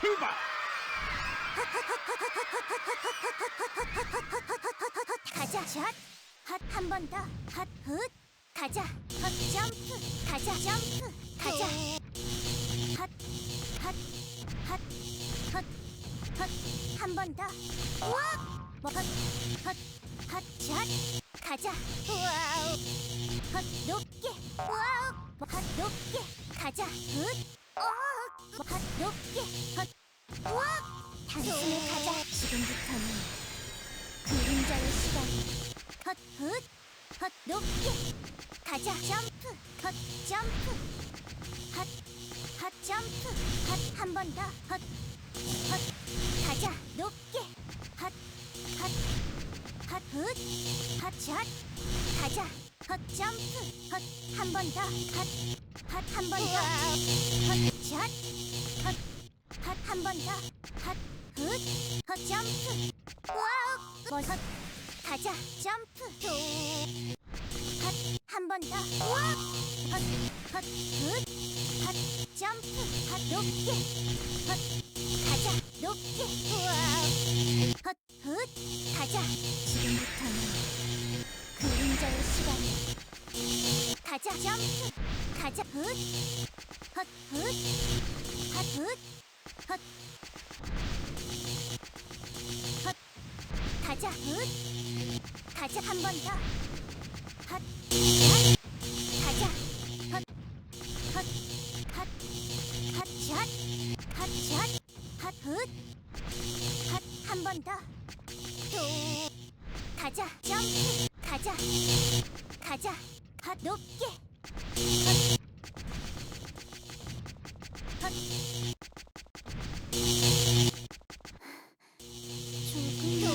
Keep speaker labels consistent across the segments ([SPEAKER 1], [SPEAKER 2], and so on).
[SPEAKER 1] 출발!
[SPEAKER 2] 가자. 샷. 핫한 번 더. 핫훗. 가자. 헛 점프. 가자. 점프. 가자. 핫핫핫핫헛한 번 더. 우와 헛헛헛샷. 가자. 와우. 헛 높게. 와우. 헛 높게. 가자. 훗어 헛 높게 헛 우와 단숨에 가자 지금부터는 그림자의 시간 헛훗 헛 높게 가자 점프 헛 점프 헛 헛 점프 헛 한 번 더 헛 헛 가자 높게 헛 헛헛훗 헛샷 가자 헛 점프 헛 한 번 더 헛 헛 한 번더헛 샷 헛헛한 번 더. 헛훗 헛 점프. 와우 헛 가자 점프. 헛한 번 더. 우와 헛헛훗 헛 점프. 헛 높게. 헛 가자 높게. 우와 헛훗 가자. 지금부터는 그림자의 시간 가자 점프. 가자 훗 헛 헛 가자 훗 가자 한 번 더. 헛. 헛. 가자. 헛. 헛. 헛. 헛샷. 헛샷. 헛훗. 헛. 한 번 더. 또. 가자. 점프. 가자. 가자. 헛. 높게. 헛. 더.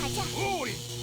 [SPEAKER 2] 가자.
[SPEAKER 1] 우리